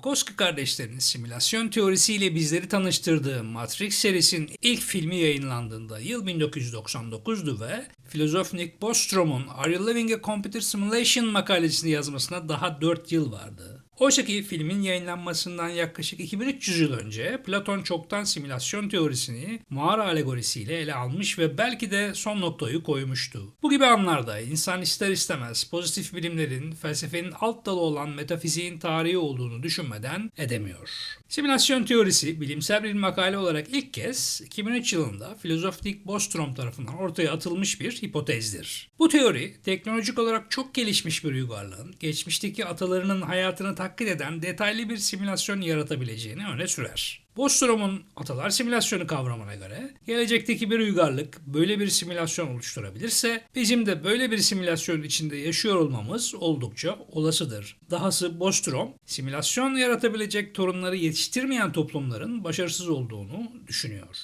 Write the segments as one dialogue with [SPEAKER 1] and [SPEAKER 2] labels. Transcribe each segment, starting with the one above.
[SPEAKER 1] Wachowski kardeşlerin simülasyon teorisiyle bizleri tanıştırdığı Matrix serisinin ilk filmi yayınlandığında yıl 1999'du ve filozof Nick Bostrom'un Are You Living a Computer Simulation makalesini yazmasına daha 4 yıl vardı. Oysa ki filmin yayınlanmasından yaklaşık 2300 yıl önce Platon çoktan simülasyon teorisini mağara alegorisiyle ele almış ve belki de son noktayı koymuştu. Bu gibi anlarda insan ister istemez pozitif bilimlerin felsefenin alt dalı olan metafiziğin tarihi olduğunu düşünmeden edemiyor. Simülasyon teorisi bilimsel bir makale olarak ilk kez 2003 yılında filozof Nick Bostrom tarafından ortaya atılmış bir hipotezdir. Bu teori teknolojik olarak çok gelişmiş bir uygarlığın geçmişteki atalarının hayatını taklit eden detaylı bir simülasyon yaratabileceğini öne sürer. Bostrom'un atalar simülasyonu kavramına göre gelecekteki bir uygarlık böyle bir simülasyon oluşturabilirse bizim de böyle bir simülasyonun içinde yaşıyor olmamız oldukça olasıdır. Dahası Bostrom simülasyon yaratabilecek torunları yetiştirmeyen toplumların başarısız olduğunu düşünüyor.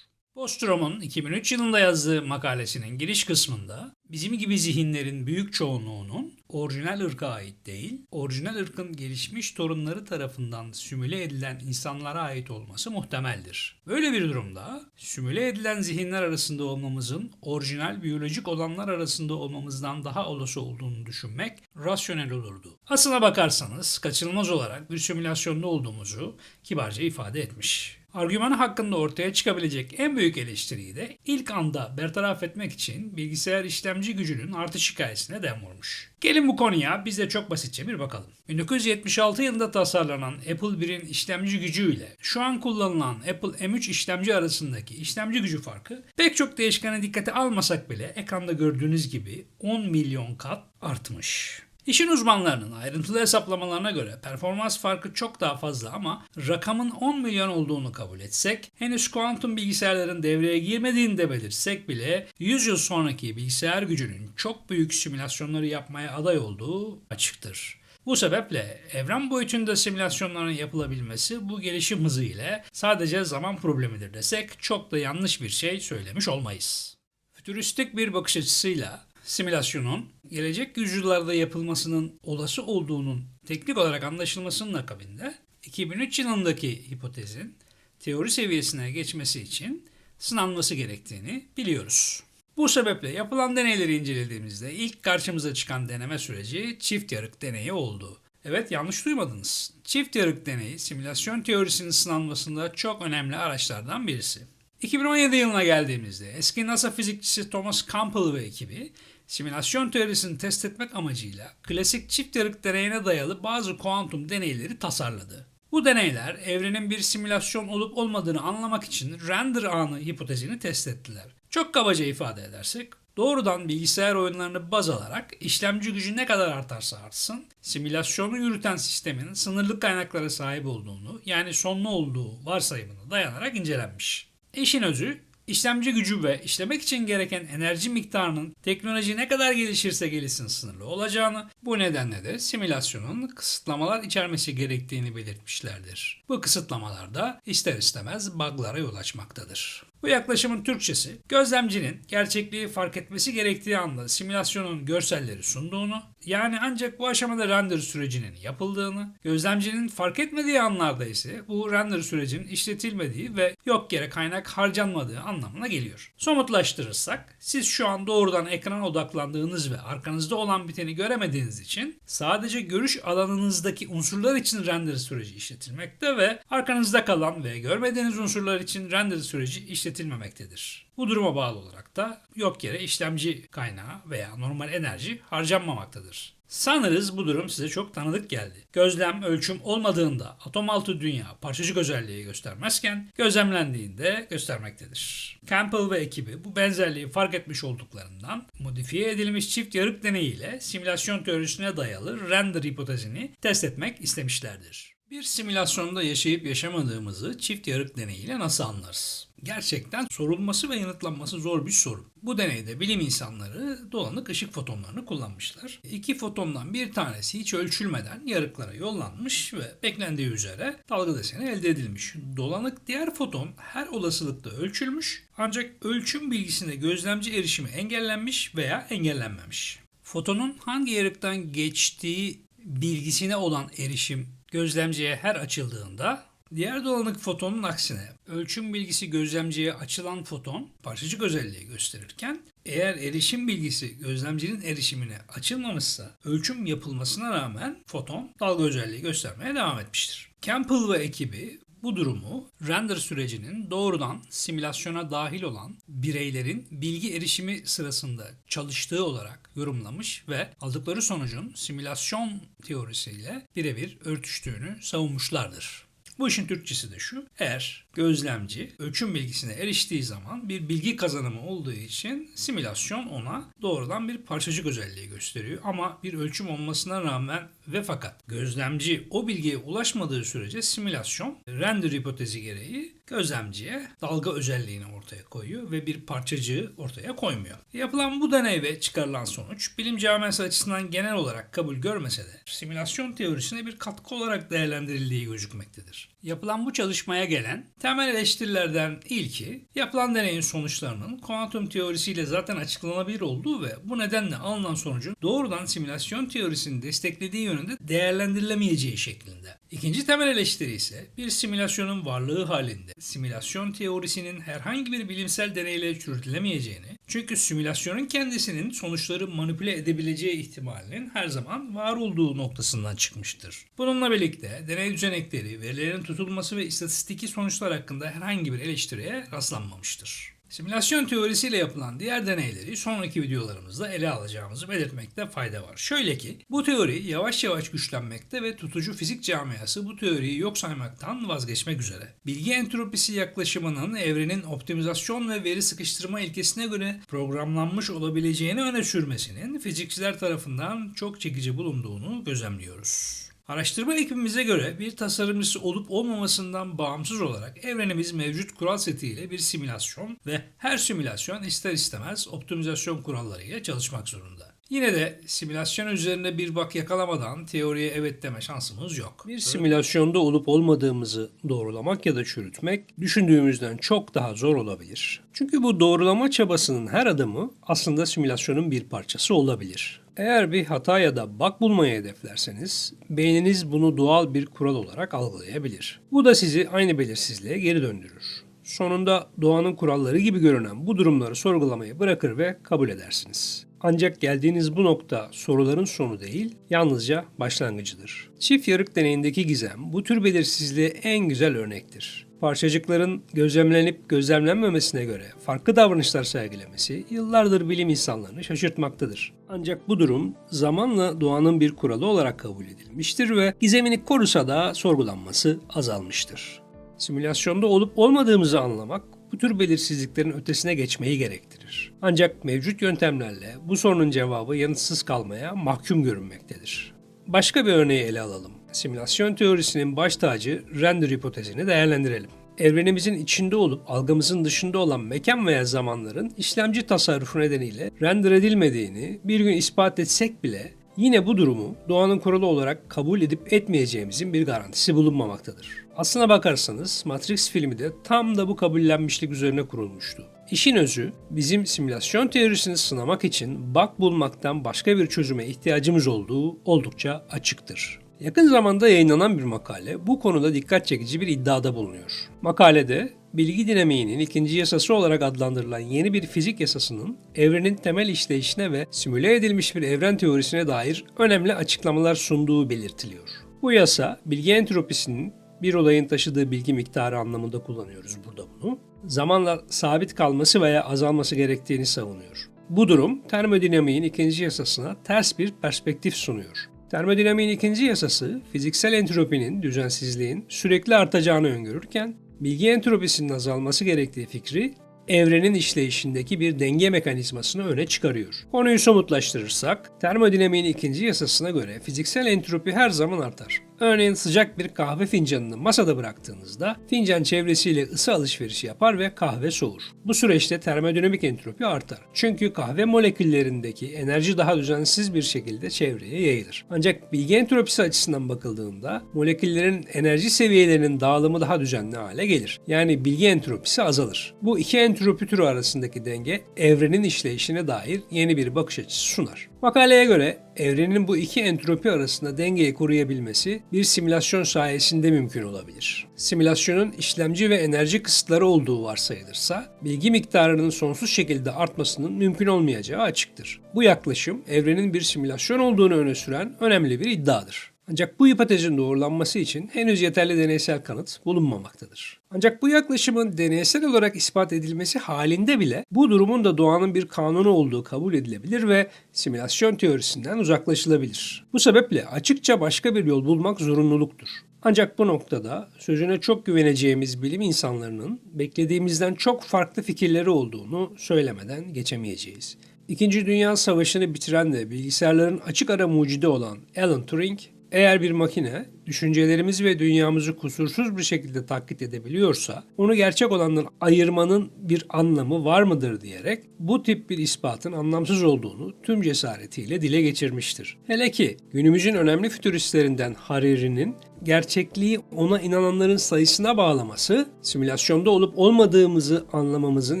[SPEAKER 1] Bostrom'un 2003 yılında yazdığı makalesinin giriş kısmında bizim gibi zihinlerin büyük çoğunluğunun orijinal ırka ait değil, orijinal ırkın gelişmiş torunları tarafından simüle edilen insanlara ait olması muhtemeldir. Böyle bir durumda simüle edilen zihinler arasında olmamızın orijinal biyolojik olanlar arasında olmamızdan daha olası olduğunu düşünmek rasyonel olurdu. Aslına bakarsanız kaçınılmaz olarak bir simülasyonda olduğumuzu kibarca ifade etmiş. Argümanı hakkında ortaya çıkabilecek en büyük eleştiriyi de ilk anda bertaraf etmek için bilgisayar işlemci gücünün artış hikayesine dem vurmuş. Gelin bu konuya biz de çok basitçe bir bakalım. 1976 yılında tasarlanan Apple 1'in işlemci gücüyle şu an kullanılan Apple M3 işlemci arasındaki işlemci gücü farkı pek çok değişkene dikkate almasak bile ekranda gördüğünüz gibi 10 milyon kat artmış. İşin uzmanlarının ayrıntılı hesaplamalarına göre performans farkı çok daha fazla ama rakamın 10 milyon olduğunu kabul etsek, henüz kuantum bilgisayarların devreye girmediğini de belirtsek bile 100 yıl sonraki bilgisayar gücünün çok büyük simülasyonları yapmaya aday olduğu açıktır. Bu sebeple evren boyutunda simülasyonların yapılabilmesi bu gelişim hızı ile sadece zaman problemidir desek çok da yanlış bir şey söylemiş olmayız. Fütüristik bir bakış açısıyla simülasyonun gelecek yüzyıllarda yapılmasının olası olduğunun teknik olarak anlaşılmasının akabinde 2003 yılındaki hipotezin teori seviyesine geçmesi için sınanması gerektiğini biliyoruz. Bu sebeple yapılan deneyleri incelediğimizde ilk karşımıza çıkan deneme süreci çift yarık deneyi oldu. Evet yanlış duymadınız. Çift yarık deneyi simülasyon teorisinin sınanmasında çok önemli araçlardan birisi. 2017 yılına geldiğimizde eski NASA fizikçisi Thomas Campbell ve ekibi simülasyon teorisini test etmek amacıyla klasik çift yarık deneyine dayalı bazı kuantum deneyleri tasarladı. Bu deneyler evrenin bir simülasyon olup olmadığını anlamak için render anı hipotezini test ettiler. Çok kabaca ifade edersek doğrudan bilgisayar oyunlarını baz alarak işlemci gücü ne kadar artarsa artsın, simülasyonu yürüten sistemin sınırlı kaynaklara sahip olduğunu yani sonlu olduğu varsayımına dayanarak incelenmiş. İşin özü İşlemci gücü ve işlemek için gereken enerji miktarının teknoloji ne kadar gelişirse gelişsin sınırlı olacağını, bu nedenle de simülasyonun kısıtlamalar içermesi gerektiğini belirtmişlerdir. Bu kısıtlamalar da ister istemez bug'lara yol açmaktadır. Bu yaklaşımın Türkçesi, gözlemcinin gerçekliği fark etmesi gerektiği anda simülasyonun görselleri sunduğunu, yani ancak bu aşamada render sürecinin yapıldığını, gözlemcinin fark etmediği anlarda ise bu render sürecinin işletilmediği ve yok yere kaynak harcanmadığı anlamına geliyor. Somutlaştırırsak, siz şu an doğrudan ekrana odaklandığınız ve arkanızda olan biteni göremediğiniz için sadece görüş alanınızdaki unsurlar için render süreci işletilmekte ve arkanızda kalan ve görmediğiniz unsurlar için render süreci işletilmemektedir. Bu duruma bağlı olarak da yok yere işlemci kaynağı veya normal enerji harcanmamaktadır. Sanırız bu durum size çok tanıdık geldi. Gözlem ölçüm olmadığında atom altı dünya parçacık özelliği göstermezken gözlemlendiğinde göstermektedir. Campbell ve ekibi bu benzerliği fark etmiş olduklarından modifiye edilmiş çift yarık deneyiyle simülasyon teorisine dayalı render hipotezini test etmek istemişlerdir. Bir simülasyonda yaşayıp yaşamadığımızı çift yarık deneyiyle nasıl anlarız? Gerçekten sorulması ve yanıtlanması zor bir soru. Bu deneyde bilim insanları dolanık ışık fotonlarını kullanmışlar. İki fotondan bir tanesi hiç ölçülmeden yarıklara yollanmış ve beklendiği üzere dalga deseni elde edilmiş. Dolanık diğer foton her olasılıkta ölçülmüş ancak ölçüm bilgisine gözlemci erişimi engellenmiş veya engellenmemiş. Fotonun hangi yarıktan geçtiği bilgisine olan erişim gözlemciye her açıldığında diğer dolanık fotonun aksine ölçüm bilgisi gözlemciye açılan foton parçacık özelliği gösterirken eğer erişim bilgisi gözlemcinin erişimine açılmamışsa ölçüm yapılmasına rağmen foton dalga özelliği göstermeye devam etmiştir. Campbell ve ekibi bu durumu render sürecinin doğrudan simülasyona dahil olan bireylerin bilgi erişimi sırasında çalıştığı olarak yorumlamış ve aldıkları sonucun simülasyon teorisiyle birebir örtüştüğünü savunmuşlardır. Bu işin Türkçesi de şu. Eğer gözlemci ölçüm bilgisine eriştiği zaman bir bilgi kazanımı olduğu için simülasyon ona doğrudan bir parçacık özelliği gösteriyor. Ama bir ölçüm olmasına rağmen ve fakat gözlemci o bilgiye ulaşmadığı sürece simülasyon render hipotezi gereği gözlemciye dalga özelliğini ortaya koyuyor ve bir parçacığı ortaya koymuyor. Yapılan bu deney ve çıkarılan sonuç bilim camiası açısından genel olarak kabul görmese de simülasyon teorisine bir katkı olarak değerlendirildiği gözükmektedir. Yapılan bu çalışmaya gelen temel eleştirilerden ilki yapılan deneyin sonuçlarının kuantum teorisiyle zaten açıklanabilir olduğu ve bu nedenle alınan sonucun doğrudan simülasyon teorisini desteklediği yönünde değerlendirilemeyeceği şeklinde. İkinci temel eleştiri ise bir simülasyonun varlığı halinde simülasyon teorisinin herhangi bir bilimsel deneyle çürütülemeyeceğini, çünkü simülasyonun kendisinin sonuçları manipüle edebileceği ihtimalinin her zaman var olduğu noktasından çıkmıştır. Bununla birlikte deney düzenekleri, verilerin tutulması ve istatistiki sonuçlar hakkında herhangi bir eleştiriye rastlanmamıştır. Simülasyon teorisiyle yapılan diğer deneyleri sonraki videolarımızda ele alacağımızı belirtmekte fayda var. Şöyle ki bu teori yavaş yavaş güçlenmekte ve tutucu fizik camiası bu teoriyi yok saymaktan vazgeçmek üzere. Bilgi entropisi yaklaşımının evrenin optimizasyon ve veri sıkıştırma ilkesine göre programlanmış olabileceğini öne sürmesinin fizikçiler tarafından çok çekici bulunduğunu gözlemliyoruz. Araştırma ekibimize göre bir tasarımcısı olup olmamasından bağımsız olarak evrenimiz mevcut kural setiyle bir simülasyon ve her simülasyon ister istemez optimizasyon kurallarıyla çalışmak zorunda. Yine de simülasyon üzerinde bir bak yakalamadan teoriye evet deme şansımız yok.
[SPEAKER 2] Bir simülasyonda olup olmadığımızı doğrulamak ya da çürütmek düşündüğümüzden çok daha zor olabilir. Çünkü bu doğrulama çabasının her adımı aslında simülasyonun bir parçası olabilir. Eğer bir hata ya da bug bulmayı hedeflerseniz beyniniz bunu doğal bir kural olarak algılayabilir. Bu da sizi aynı belirsizliğe geri döndürür. Sonunda doğanın kuralları gibi görünen bu durumları sorgulamayı bırakır ve kabul edersiniz. Ancak geldiğiniz bu nokta soruların sonu değil, yalnızca başlangıcıdır. Çift yarık deneyindeki gizem bu tür belirsizliğe en güzel örnektir. Parçacıkların gözlemlenip gözlemlenmemesine göre farklı davranışlar sergilemesi yıllardır bilim insanlarını şaşırtmaktadır. Ancak bu durum zamanla doğanın bir kuralı olarak kabul edilmiştir ve gizemini korusa da sorgulanması azalmıştır. Simülasyonda olup olmadığımızı anlamak bu tür belirsizliklerin ötesine geçmeyi gerektirir. Ancak mevcut yöntemlerle bu sorunun cevabı yanıtsız kalmaya mahkum görünmektedir. Başka bir örneği ele alalım. Simülasyon teorisinin baş tacı render hipotezini değerlendirelim. Evrenimizin içinde olup algımızın dışında olan mekan veya zamanların işlemci tasarrufu nedeniyle render edilmediğini bir gün ispat etsek bile Yine bu durumu doğanın kuralı olarak kabul edip etmeyeceğimizin bir garantisi bulunmamaktadır. Aslına bakarsanız Matrix filmi de tam da bu kabullenmişlik üzerine kurulmuştu. İşin özü bizim simülasyon teorisini sınamak için bug bulmaktan başka bir çözüme ihtiyacımız olduğu oldukça açıktır. Yakın zamanda yayınlanan bir makale bu konuda dikkat çekici bir iddiada bulunuyor. Makalede bilgi dinamiğinin ikinci yasası olarak adlandırılan yeni bir fizik yasasının evrenin temel işleyişine ve simüle edilmiş bir evren teorisine dair önemli açıklamalar sunduğu belirtiliyor. Bu yasa bilgi entropisinin bir olayın taşıdığı bilgi miktarı anlamında kullanıyoruz burada bunu. Zamanla sabit kalması veya azalması gerektiğini savunuyor. Bu durum termodinamiğin ikinci yasasına ters bir perspektif sunuyor. Termodinamiğin ikinci yasası fiziksel entropinin, düzensizliğin sürekli artacağını öngörürken bilgi entropisinin azalması gerektiği fikri evrenin işleyişindeki bir denge mekanizmasını öne çıkarıyor. Konuyu somutlaştırırsak, termodinamiğin ikinci yasasına göre fiziksel entropi her zaman artar. Örneğin sıcak bir kahve fincanını masada bıraktığınızda fincan çevresiyle ısı alışverişi yapar ve kahve soğur. Bu süreçte termodinamik entropi artar. Çünkü kahve moleküllerindeki enerji daha düzensiz bir şekilde çevreye yayılır. Ancak bilgi entropisi açısından bakıldığında moleküllerin enerji seviyelerinin dağılımı daha düzenli hale gelir. Yani bilgi entropisi azalır. Bu iki entropi türü arasındaki denge evrenin işleyişine dair yeni bir bakış açısı sunar. Makaleye göre evrenin bu iki entropi arasında dengeyi koruyabilmesi bir simülasyon sayesinde mümkün olabilir. Simülasyonun işlemci ve enerji kısıtları olduğu varsayılırsa bilgi miktarının sonsuz şekilde artmasının mümkün olmayacağı açıktır. Bu yaklaşım evrenin bir simülasyon olduğunu öne süren önemli bir iddiadır. Ancak bu hipotezin doğrulanması için henüz yeterli deneysel kanıt bulunmamaktadır. Ancak bu yaklaşımın deneysel olarak ispat edilmesi halinde bile bu durumun da doğanın bir kanunu olduğu kabul edilebilir ve simülasyon teorisinden uzaklaşılabilir. Bu sebeple açıkça başka bir yol bulmak zorunluluktur. Ancak bu noktada sözüne çok güveneceğimiz bilim insanlarının beklediğimizden çok farklı fikirleri olduğunu söylemeden geçemeyeceğiz. İkinci Dünya Savaşı'nı bitiren de bilgisayarların açık ara mucidi olan Alan Turing, eğer bir makine düşüncelerimizi ve dünyamızı kusursuz bir şekilde taklit edebiliyorsa onu gerçek olandan ayırmanın bir anlamı var mıdır diyerek bu tip bir ispatın anlamsız olduğunu tüm cesaretiyle dile geçirmiştir. Hele ki günümüzün önemli fütüristlerinden Hariri'nin gerçekliği ona inananların sayısına bağlaması simülasyonda olup olmadığımızı anlamamızın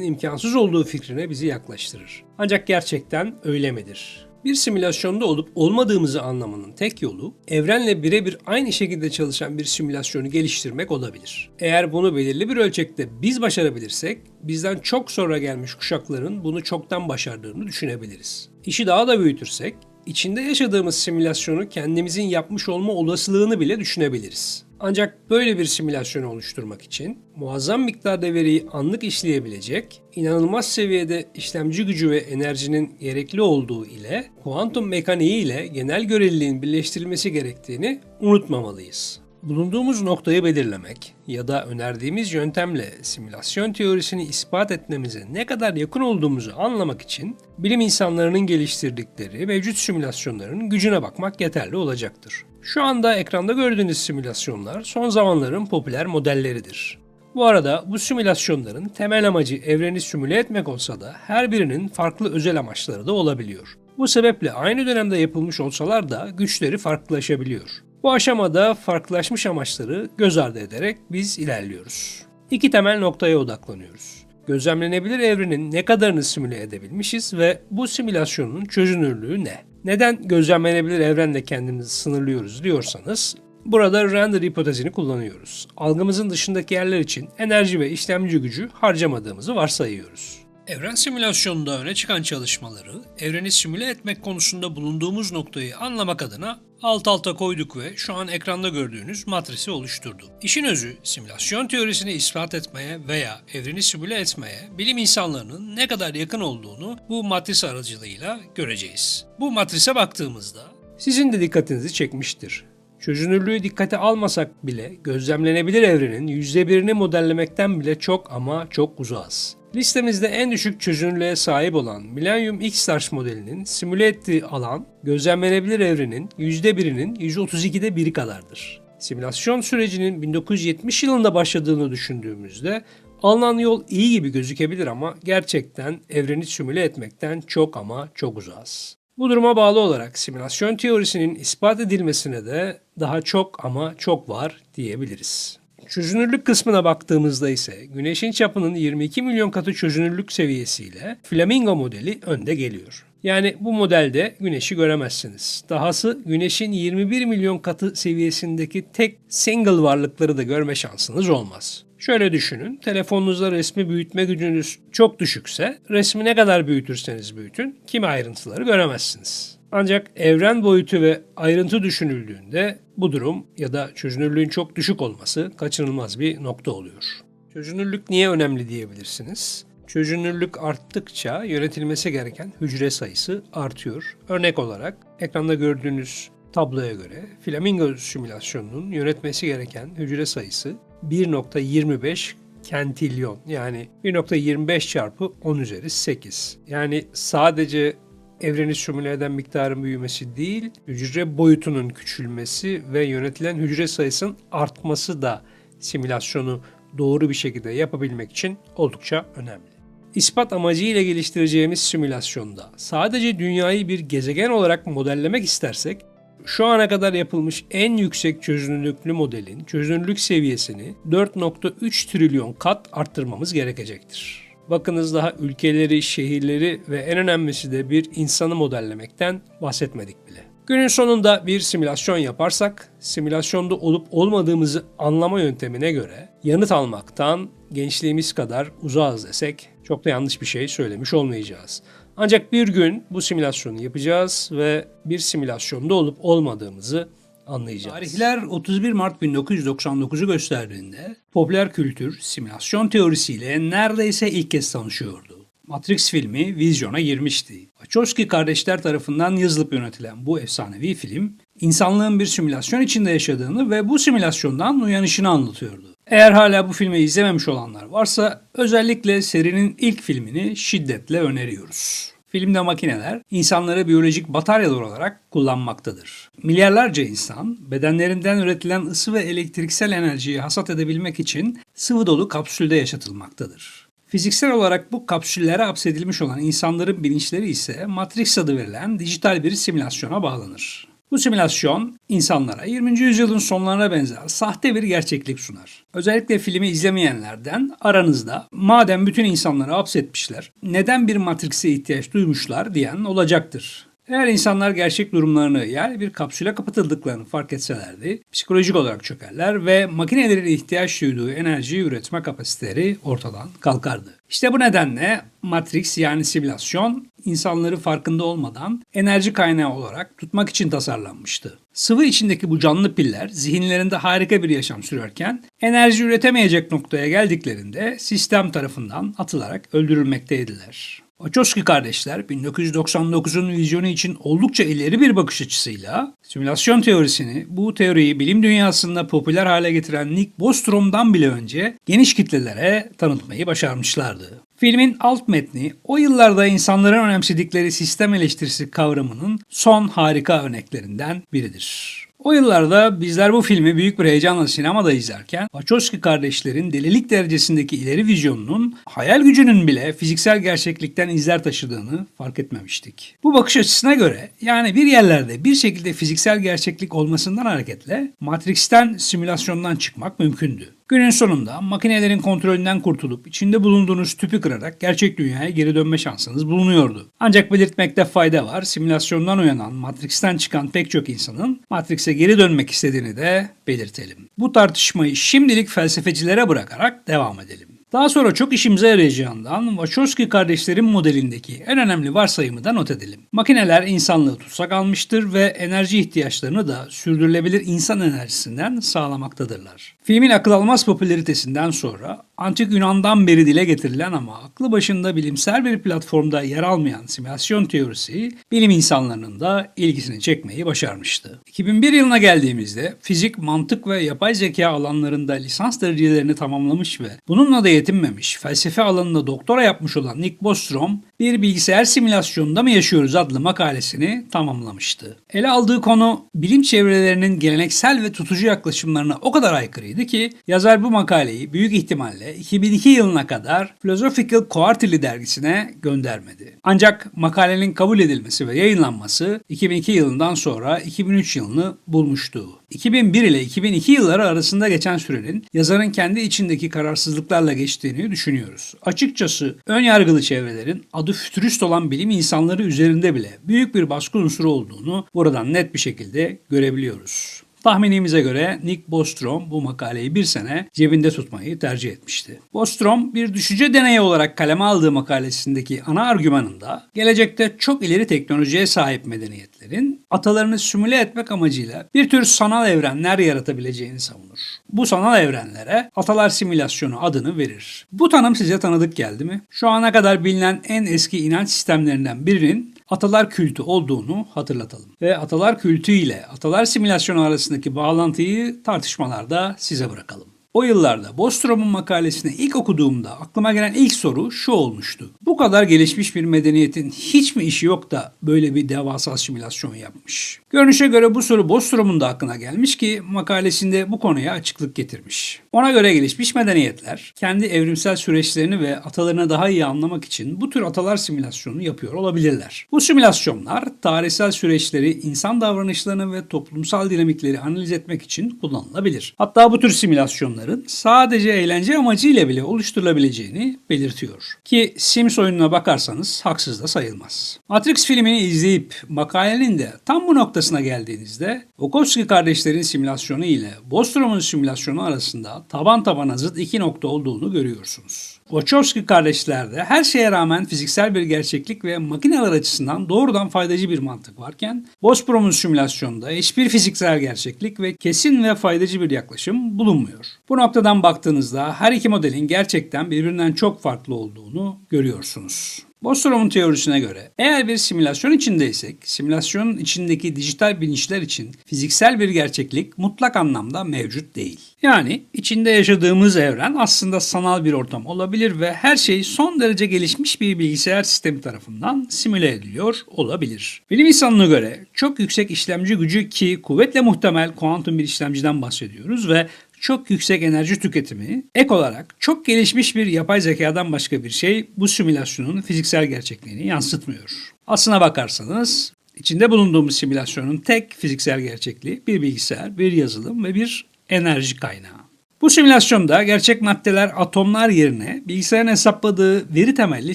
[SPEAKER 2] imkansız olduğu fikrine bizi yaklaştırır. Ancak gerçekten öyle midir? Bir simülasyonda olup olmadığımızı anlamanın tek yolu evrenle birebir aynı şekilde çalışan bir simülasyonu geliştirmek olabilir. Eğer bunu belirli bir ölçekte biz başarabilirsek bizden çok sonra gelmiş kuşakların bunu çoktan başardığını düşünebiliriz. İşi daha da büyütürsek içinde yaşadığımız simülasyonu kendimizin yapmış olma olasılığını bile düşünebiliriz. Ancak böyle bir simülasyonu oluşturmak için muazzam miktarda veriyi anlık işleyebilecek, inanılmaz seviyede işlemci gücü ve enerjinin gerekli olduğu ile kuantum mekaniği ile genel göreliliğin birleştirilmesi gerektiğini unutmamalıyız. Bulunduğumuz noktayı belirlemek ya da önerdiğimiz yöntemle simülasyon teorisini ispat etmemize ne kadar yakın olduğumuzu anlamak için bilim insanlarının geliştirdikleri mevcut simülasyonların gücüne bakmak yeterli olacaktır. Şu anda ekranda gördüğünüz simülasyonlar son zamanların popüler modelleridir. Bu arada bu simülasyonların temel amacı evreni simüle etmek olsa da her birinin farklı özel amaçları da olabiliyor. Bu sebeple aynı dönemde yapılmış olsalar da güçleri farklılaşabiliyor. Bu aşamada farklılaşmış amaçları göz ardı ederek biz ilerliyoruz. İki temel noktaya odaklanıyoruz. Gözlemlenebilir evrenin ne kadarını simüle edebilmişiz ve bu simülasyonun çözünürlüğü ne? Neden gözlemlenebilir evrenle kendimizi sınırlıyoruz diyorsanız Burada render hipotezini kullanıyoruz. Algımızın dışındaki yerler için enerji ve işlemci gücü harcamadığımızı varsayıyoruz. Evren simülasyonunda öne çıkan çalışmaları, evreni simüle etmek konusunda bulunduğumuz noktayı anlamak adına alt alta koyduk ve şu an ekranda gördüğünüz matrisi oluşturdu. İşin özü, simülasyon teorisini ispat etmeye veya evreni simüle etmeye bilim insanlarının ne kadar yakın olduğunu bu matris aracılığıyla göreceğiz. Bu matrise baktığımızda sizin de dikkatinizi çekmiştir. Çözünürlüğü dikkate almasak bile gözlemlenebilir evrenin %1'ini modellemekten bile çok ama çok uzağız. Listemizde en düşük çözünürlüğe sahip olan Millennium X-Large modelinin simüle ettiği alan gözlemlenebilir evrenin %1'inin 132'de biri kadardır. Simülasyon sürecinin 1970 yılında başladığını düşündüğümüzde alınan yol iyi gibi gözükebilir ama gerçekten evreni simüle etmekten çok ama çok uzağız. Bu duruma bağlı olarak simülasyon teorisinin ispat edilmesine de daha çok ama çok var diyebiliriz. Çözünürlük kısmına baktığımızda ise Güneş'in çapının 22 milyon katı çözünürlük seviyesiyle Flamingo modeli önde geliyor. Yani bu modelde Güneş'i göremezsiniz. Dahası Güneş'in 21 milyon katı seviyesindeki tek single varlıkları da görme şansınız olmaz. Şöyle düşünün, telefonunuzda resmi büyütme gücünüz çok düşükse resmi ne kadar büyütürseniz büyütün kimi ayrıntıları göremezsiniz. Ancak evren boyutu ve ayrıntı düşünüldüğünde bu durum ya da çözünürlüğün çok düşük olması kaçınılmaz bir nokta oluyor. Çözünürlük niye önemli diyebilirsiniz. Çözünürlük arttıkça yönetilmesi gereken hücre sayısı artıyor. Örnek olarak ekranda gördüğünüz tabloya göre Flamingo simülasyonunun yönetmesi gereken hücre sayısı 1.25 kentilyon yani 1.25 çarpı 10 üzeri 8. Yani sadece evreni simüle eden miktarın büyümesi değil, hücre boyutunun küçülmesi ve yönetilen hücre sayısının artması da simülasyonu doğru bir şekilde yapabilmek için oldukça önemli. İspat amacıyla geliştireceğimiz simülasyonda sadece dünyayı bir gezegen olarak modellemek istersek şu ana kadar yapılmış en yüksek çözünürlüklü modelin çözünürlük seviyesini 4.3 trilyon kat arttırmamız gerekecektir. Bakınız daha ülkeleri, şehirleri ve en önemlisi de bir insanı modellemekten bahsetmedik bile. Günün sonunda bir simülasyon yaparsak, simülasyonda olup olmadığımızı anlama yöntemine göre yanıt almaktan gençliğimiz kadar uzağız desek çok da yanlış bir şey söylemiş olmayacağız. Ancak bir gün bu simülasyonu yapacağız ve bir simülasyonda olup olmadığımızı anlayacağız.
[SPEAKER 1] Tarihler 31 Mart 1999'u gösterdiğinde popüler kültür simülasyon teorisiyle neredeyse ilk kez tanışıyordu. Matrix filmi vizyona girmişti. Wachowski kardeşler tarafından yazılıp yönetilen bu efsanevi film, insanlığın bir simülasyon içinde yaşadığını ve bu simülasyondan uyanışını anlatıyordu. Eğer hala bu filmi izlememiş olanlar varsa özellikle serinin ilk filmini şiddetle öneriyoruz. Filmde makineler insanları biyolojik bataryalar olarak kullanmaktadır. Milyarlarca insan bedenlerinden üretilen ısı ve elektriksel enerjiyi hasat edebilmek için sıvı dolu kapsülde yaşatılmaktadır. Fiziksel olarak bu kapsüllere hapsedilmiş olan insanların bilinçleri ise Matrix adı verilen dijital bir simülasyona bağlanır. Bu simülasyon insanlara 20. yüzyılın sonlarına benzer sahte bir gerçeklik sunar. Özellikle filmi izlemeyenlerden aranızda madem bütün insanları hapsetmişler neden bir Matrix'e ihtiyaç duymuşlar diyen olacaktır. Eğer insanlar gerçek durumlarını yani bir kapsüle kapatıldıklarını fark etselerdi psikolojik olarak çökerler ve makinelerin ihtiyaç duyduğu enerjiyi üretme kapasiteleri ortadan kalkardı. İşte bu nedenle Matrix yani simülasyon insanları farkında olmadan enerji kaynağı olarak tutmak için tasarlanmıştı. Sıvı içindeki bu canlı piller zihinlerinde harika bir yaşam sürerken enerji üretemeyecek noktaya geldiklerinde sistem tarafından atılarak öldürülmekteydiler. Wachowski kardeşler 1999'un vizyonu için oldukça ileri bir bakış açısıyla simülasyon teorisini, bu teoriyi bilim dünyasında popüler hale getiren Nick Bostrom'dan bile önce geniş kitlelere tanıtmayı başarmışlardı. Filmin alt metni o yıllarda insanların önemsedikleri sistem eleştirisi kavramının son harika örneklerinden biridir. O yıllarda bizler bu filmi büyük bir heyecanla sinemada izlerken Wachowski kardeşlerin delilik derecesindeki ileri vizyonunun hayal gücünün bile fiziksel gerçeklikten izler taşıdığını fark etmemiştik. Bu bakış açısına göre yani bir yerlerde bir şekilde fiziksel gerçeklik olmasından hareketle Matrix'ten simülasyondan çıkmak mümkündü. Günün sonunda makinelerin kontrolünden kurtulup içinde bulunduğunuz tüpü kırarak gerçek dünyaya geri dönme şansınız bulunuyordu. Ancak belirtmekte fayda var. Simülasyondan uyanan, Matrix'ten çıkan pek çok insanın Matrix'e geri dönmek istediğini de belirtelim. Bu tartışmayı şimdilik felsefecilere bırakarak devam edelim. Daha sonra çok işimize yarayacağından Wachowski kardeşlerin modelindeki en önemli varsayımı da not edelim. Makineler insanlığı tutsak almıştır ve enerji ihtiyaçlarını da sürdürülebilir insan enerjisinden sağlamaktadırlar. Filmin akıl almaz popülaritesinden sonra Antik Yunan'dan beri dile getirilen ama aklı başında bilimsel bir platformda yer almayan simülasyon teorisi bilim insanlarının da ilgisini çekmeyi başarmıştı. 2001 yılına geldiğimizde fizik, mantık ve yapay zeka alanlarında lisans derecelerini tamamlamış ve bununla da yetinmemiş felsefe alanında doktora yapmış olan Nick Bostrom bir bilgisayar simülasyonunda mı yaşıyoruz adlı makalesini tamamlamıştı. Ele aldığı konu bilim çevrelerinin geleneksel ve tutucu yaklaşımlarına o kadar aykırıydı ki yazar bu makaleyi büyük ihtimalle 2002 yılına kadar Philosophical Quarterly dergisine göndermedi. Ancak makalenin kabul edilmesi ve yayınlanması 2002 yılından sonra 2003 yılını bulmuştu. 2001 ile 2002 yılları arasında geçen sürenin yazarın kendi içindeki kararsızlıklarla geçtiğini düşünüyoruz. Açıkçası ön yargılı çevrelerin adı fütürist olan bilim insanları üzerinde bile büyük bir baskı unsuru olduğunu buradan net bir şekilde görebiliyoruz. Tahminimize göre Nick Bostrom bu makaleyi bir sene cebinde tutmayı tercih etmişti. Bostrom bir düşünce deneyi olarak kaleme aldığı makalesindeki ana argümanında gelecekte çok ileri teknolojiye sahip medeniyetlerin atalarını simüle etmek amacıyla bir tür sanal evrenler yaratabileceğini savunur. Bu sanal evrenlere atalar simülasyonu adını verir. Bu tanım size tanıdık geldi mi? Şu ana kadar bilinen en eski inanç sistemlerinden birinin atalar kültü olduğunu hatırlatalım. Ve atalar kültü ile atalar simülasyonu arasındaki bağlantıyı tartışmalarda size bırakalım. O yıllarda Bostrom'un makalesini ilk okuduğumda aklıma gelen ilk soru şu olmuştu. Bu kadar gelişmiş bir medeniyetin hiç mi işi yok da böyle bir devasa simülasyon yapmış? Görünüşe göre bu soru Bostrom'un da aklına gelmiş ki makalesinde bu konuya açıklık getirmiş. Ona göre gelişmiş medeniyetler kendi evrimsel süreçlerini ve atalarını daha iyi anlamak için bu tür atalar simülasyonu yapıyor olabilirler. Bu simülasyonlar tarihsel süreçleri, insan davranışlarını ve toplumsal dinamikleri analiz etmek için kullanılabilir. Hatta bu tür simülasyonları oyunların sadece eğlence amacıyla bile oluşturulabileceğini belirtiyor. Ki Sims oyununa bakarsanız haksız da sayılmaz. Matrix filmini izleyip makalenin de tam bu noktasına geldiğinizde Wachowski kardeşlerin simülasyonu ile Bostrom'un simülasyonu arasında taban tabana zıt iki nokta olduğunu görüyorsunuz. Wachowski kardeşlerde her şeye rağmen fiziksel bir gerçeklik ve makineler açısından doğrudan faydacı bir mantık varken Bosprom'un simülasyonunda hiçbir fiziksel gerçeklik ve kesin ve faydacı bir yaklaşım bulunmuyor. Bu noktadan baktığınızda her iki modelin gerçekten birbirinden çok farklı olduğunu görüyorsunuz. Bostrom'un teorisine göre eğer bir simülasyon içindeysek, simülasyonun içindeki dijital bilinçler için fiziksel bir gerçeklik mutlak anlamda mevcut değil. Yani içinde yaşadığımız evren aslında sanal bir ortam olabilir ve her şey son derece gelişmiş bir bilgisayar sistemi tarafından simüle ediliyor olabilir. Bilim insanına göre çok yüksek işlemci gücü ki kuvvetle muhtemel kuantum bir işlemciden bahsediyoruz ve çok yüksek enerji tüketimi, ek olarak çok gelişmiş bir yapay zekadan başka bir şey bu simülasyonun fiziksel gerçekliğini yansıtmıyor. Aslına bakarsanız içinde bulunduğumuz simülasyonun tek fiziksel gerçekliği bir bilgisayar, bir yazılım ve bir enerji kaynağı. Bu simülasyonda gerçek maddeler atomlar yerine bilgisayarın hesapladığı veri temelli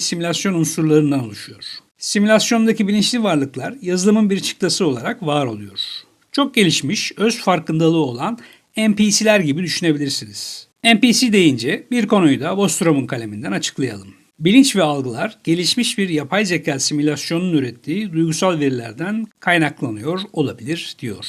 [SPEAKER 1] simülasyon unsurlarından oluşuyor. Simülasyondaki bilinçli varlıklar yazılımın bir çıktası olarak var oluyor. Çok gelişmiş, öz farkındalığı olan NPC'ler gibi düşünebilirsiniz. NPC deyince bir konuyu da Bostrom'un kaleminden açıklayalım. Bilinç ve algılar gelişmiş bir yapay zeka simülasyonunun ürettiği duygusal verilerden kaynaklanıyor olabilir diyor.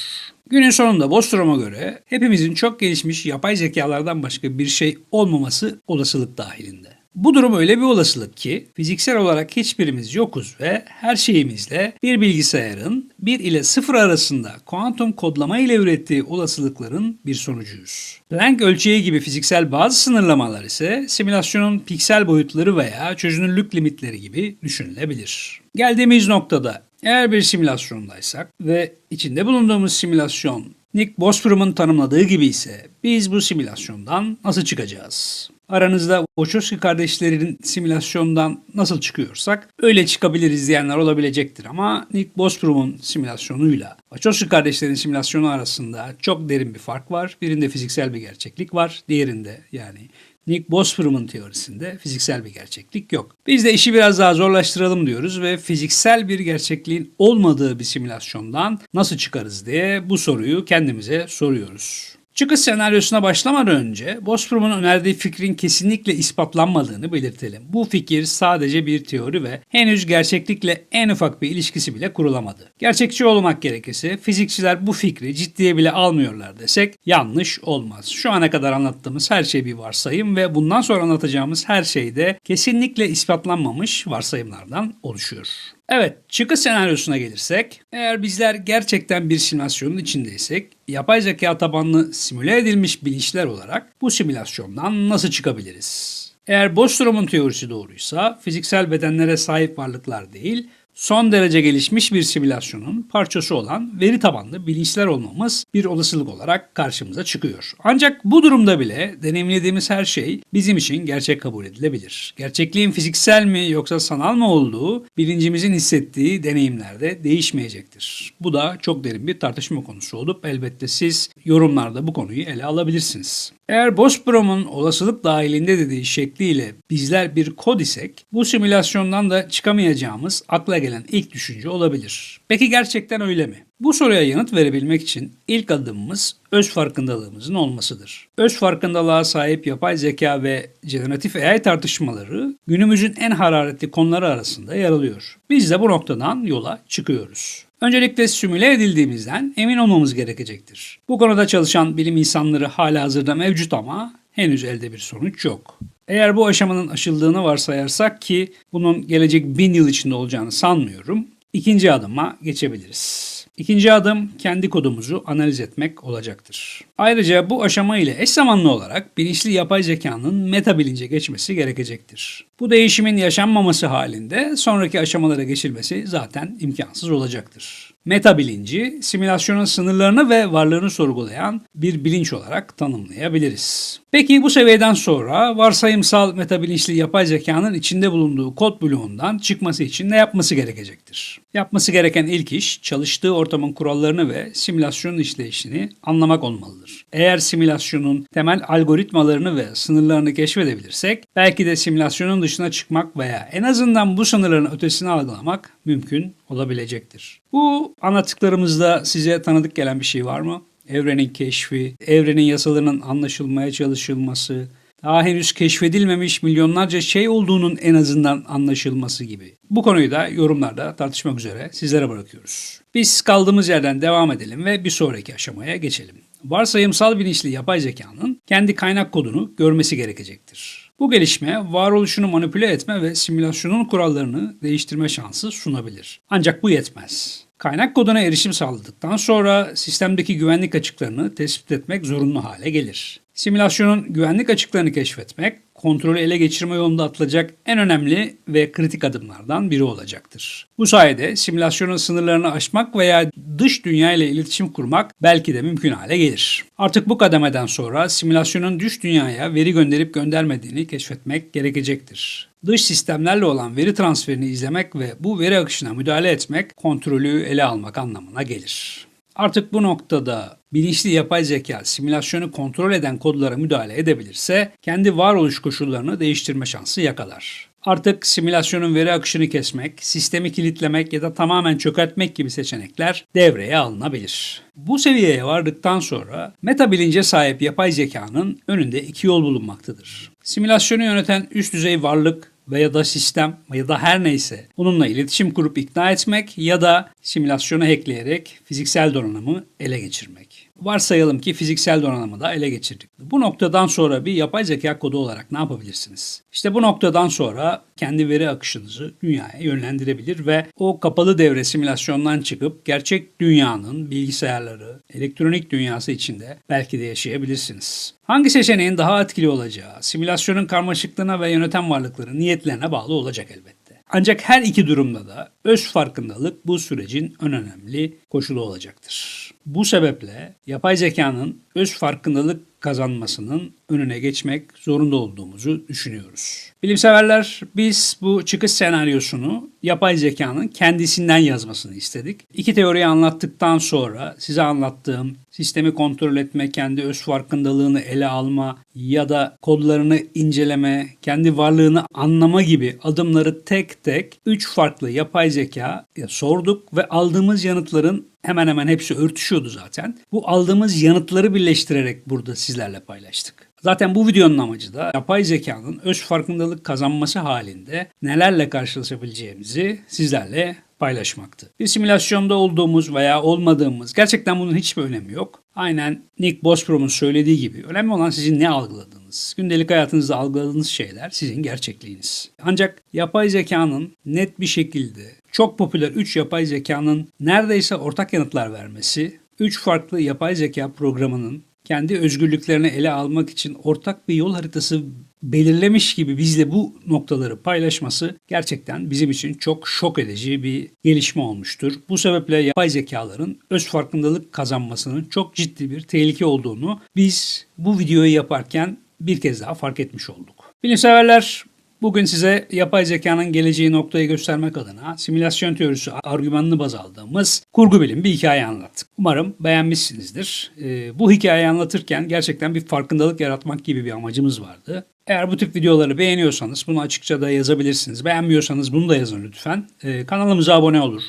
[SPEAKER 1] Günün sonunda Bostrom'a göre hepimizin çok gelişmiş yapay zekalardan başka bir şey olmaması olasılık dahilinde. Bu durum öyle bir olasılık ki fiziksel olarak hiçbirimiz yokuz ve her şeyimizle bir bilgisayarın 1 ile 0 arasında kuantum kodlama ile ürettiği olasılıkların bir sonucuyuz. Planck ölçeği gibi fiziksel bazı sınırlamalar ise simülasyonun piksel boyutları veya çözünürlük limitleri gibi düşünülebilir. Geldiğimiz noktada eğer bir simülasyondaysak ve içinde bulunduğumuz simülasyon Nick Bostrom'un tanımladığı gibi ise biz bu simülasyondan nasıl çıkacağız? Aranızda Wachowski kardeşlerin simülasyondan nasıl çıkıyorsak öyle çıkabiliriz diyenler olabilecektir ama Nick Bostrom'un simülasyonuyla Wachowski kardeşlerin simülasyonu arasında çok derin bir fark var. Birinde fiziksel bir gerçeklik var, diğerinde yani Nick Bostrom'un teorisinde fiziksel bir gerçeklik yok. Biz de işi biraz daha zorlaştıralım diyoruz ve fiziksel bir gerçekliğin olmadığı bir simülasyondan nasıl çıkarız diye bu soruyu kendimize soruyoruz. Çıkış senaryosuna başlamadan önce Bosprom'un önerdiği fikrin kesinlikle ispatlanmadığını belirtelim. Bu fikir sadece bir teori ve henüz gerçeklikle en ufak bir ilişkisi bile kurulamadı. Gerçekçi olmak gerekirse fizikçiler bu fikri ciddiye bile almıyorlar desek yanlış olmaz. Şu ana kadar anlattığımız her şey bir varsayım ve bundan sonra anlatacağımız her şey de kesinlikle ispatlanmamış varsayımlardan oluşuyor. Evet, çıkış senaryosuna gelirsek, eğer bizler gerçekten bir simülasyonun içindeysek, yapay zeka tabanlı simüle edilmiş bilinçler olarak bu simülasyondan nasıl çıkabiliriz? Eğer Bostrom'un teorisi doğruysa, fiziksel bedenlere sahip varlıklar değil, son derece gelişmiş bir simülasyonun parçası olan veri tabanlı bilinçler olmamız bir olasılık olarak karşımıza çıkıyor. Ancak bu durumda bile deneyimlediğimiz her şey bizim için gerçek kabul edilebilir. Gerçekliğin fiziksel mi yoksa sanal mı olduğu bilincimizin hissettiği deneyimlerde değişmeyecektir. Bu da çok derin bir tartışma konusu olup elbette siz yorumlarda bu konuyu ele alabilirsiniz. Eğer Bosprom'un olasılık dahilinde dediği şekliyle bizler bir kod isek bu simülasyondan da çıkamayacağımız akla gelen ilk düşünce olabilir. Peki gerçekten öyle mi? Bu soruya yanıt verebilmek için ilk adımımız öz farkındalığımızın olmasıdır. Öz farkındalığa sahip yapay zeka ve generatif AI tartışmaları günümüzün en hararetli konuları arasında yer alıyor. Biz de bu noktadan yola çıkıyoruz. Öncelikle simüle edildiğimizden emin olmamız gerekecektir. Bu konuda çalışan bilim insanları hala hazırda mevcut ama henüz elde bir sonuç yok. Eğer bu aşamanın aşıldığını varsayarsak ki bunun gelecek bin yıl içinde olacağını sanmıyorum, ikinci adıma geçebiliriz. İkinci adım kendi kodumuzu analiz etmek olacaktır. Ayrıca bu aşama ile eş zamanlı olarak bilinçli yapay zekanın meta bilince geçmesi gerekecektir. Bu değişimin yaşanmaması halinde sonraki aşamalara geçilmesi zaten imkansız olacaktır. Meta bilinci, simülasyonun sınırlarını ve varlığını sorgulayan bir bilinç olarak tanımlayabiliriz. Peki bu seviyeden sonra varsayımsal meta bilinçli yapay zekanın içinde bulunduğu kod bloğundan çıkması için ne yapması gerekecektir? Yapması gereken ilk iş çalıştığı ortamın kurallarını ve simülasyonun işleyişini anlamak olmalıdır. Eğer simülasyonun temel algoritmalarını ve sınırlarını keşfedebilirsek belki de simülasyonun dışına çıkmak veya en azından bu sınırların ötesini algılamak mümkün olabilecektir. Bu anlattıklarımızda size tanıdık gelen bir şey var mı? Evrenin keşfi, evrenin yasalarının anlaşılmaya çalışılması, daha henüz keşfedilmemiş milyonlarca şey olduğunun en azından anlaşılması gibi. Bu konuyu da yorumlarda tartışmak üzere sizlere bırakıyoruz. Biz kaldığımız yerden devam edelim ve bir sonraki aşamaya geçelim. Varsayımsal bilinçli yapay zekanın kendi kaynak kodunu görmesi gerekecektir. Bu gelişme varoluşunu manipüle etme ve simülasyonun kurallarını değiştirme şansı sunabilir. Ancak bu yetmez. Kaynak koduna erişim sağladıktan sonra sistemdeki güvenlik açıklarını tespit etmek zorunlu hale gelir. Simülasyonun güvenlik açıklarını keşfetmek, kontrolü ele geçirme yolunda atılacak en önemli ve kritik adımlardan biri olacaktır. Bu sayede simülasyonun sınırlarını aşmak veya dış dünya ile iletişim kurmak belki de mümkün hale gelir. Artık bu kademeden sonra simülasyonun dış dünyaya veri gönderip göndermediğini keşfetmek gerekecektir. Dış sistemlerle olan veri transferini izlemek ve bu veri akışına müdahale etmek kontrolü ele almak anlamına gelir. Artık bu noktada bilinçli yapay zeka simülasyonu kontrol eden kodlara müdahale edebilirse kendi varoluş koşullarını değiştirme şansı yakalar. Artık simülasyonun veri akışını kesmek, sistemi kilitlemek ya da tamamen çökertmek gibi seçenekler devreye alınabilir. Bu seviyeye vardıktan sonra meta bilince sahip yapay zekanın önünde iki yol bulunmaktadır. Simülasyonu yöneten üst düzey varlık veya da sistem ya da her neyse bununla iletişim kurup ikna etmek ya da simülasyonu hackleyerek fiziksel donanımı ele geçirmek. Varsayalım ki fiziksel donanımı da ele geçirdik. Bu noktadan sonra bir yapay zeka kodu olarak ne yapabilirsiniz? İşte bu noktadan sonra kendi veri akışınızı dünyaya yönlendirebilir ve o kapalı devre simülasyondan çıkıp gerçek dünyanın bilgisayarları, elektronik dünyası içinde belki de yaşayabilirsiniz. Hangi seçeneğin daha etkili olacağı, simülasyonun karmaşıklığına ve yöneten varlıkların niyetlerine bağlı olacak elbette. Ancak her iki durumda da öz farkındalık bu sürecin en önemli koşulu olacaktır. Bu sebeple yapay zekanın öz farkındalık kazanmasının önüne geçmek zorunda olduğumuzu düşünüyoruz. Bilimseverler biz bu çıkış senaryosunu yapay zekanın kendisinden yazmasını istedik. İki teoriyi anlattıktan sonra size anlattığım sistemi kontrol etme, kendi öz farkındalığını ele alma ya da kodlarını inceleme, kendi varlığını anlama gibi adımları tek tek 3 farklı yapay zeka sorduk ve aldığımız yanıtların hemen hemen hepsi örtüşüyordu zaten. Bu aldığımız yanıtları birleştirerek burada sizlerle paylaştık. Zaten bu videonun amacı da yapay zekanın öz farkındalık kazanması halinde nelerle karşılaşabileceğimizi sizlerle paylaşmaktı. Bir simülasyonda olduğumuz veya olmadığımız gerçekten bunun hiçbir önemi yok. Aynen Nick Bostrom'un söylediği gibi önemli olan sizin ne algıladığınız. Gündelik hayatınızda algıladığınız şeyler sizin gerçekliğiniz. Ancak yapay zekanın net bir şekilde çok popüler 3 yapay zekanın neredeyse ortak yanıtlar vermesi, 3 farklı yapay zeka programının kendi özgürlüklerini ele almak için ortak bir yol haritası belirlemiş gibi bizle bu noktaları paylaşması gerçekten bizim için çok şok edici bir gelişme olmuştur. Bu sebeple yapay zekaların öz farkındalık kazanmasının çok ciddi bir tehlike olduğunu biz bu videoyu yaparken bir kez daha fark etmiş olduk. Bilimseverler Bugün size yapay zekanın geleceği noktayı göstermek adına simülasyon teorisi argümanını baz aldığımız kurgu bilim bir hikaye anlattık. Umarım beğenmişsinizdir. Ee, bu hikayeyi anlatırken gerçekten bir farkındalık yaratmak gibi bir amacımız vardı. Eğer bu tip videoları beğeniyorsanız bunu açıkça da yazabilirsiniz. Beğenmiyorsanız bunu da yazın lütfen. Ee, kanalımıza abone olur.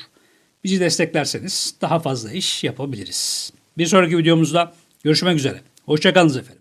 [SPEAKER 1] Bizi desteklerseniz daha fazla iş yapabiliriz. Bir sonraki videomuzda görüşmek üzere. Hoşçakalınız efendim.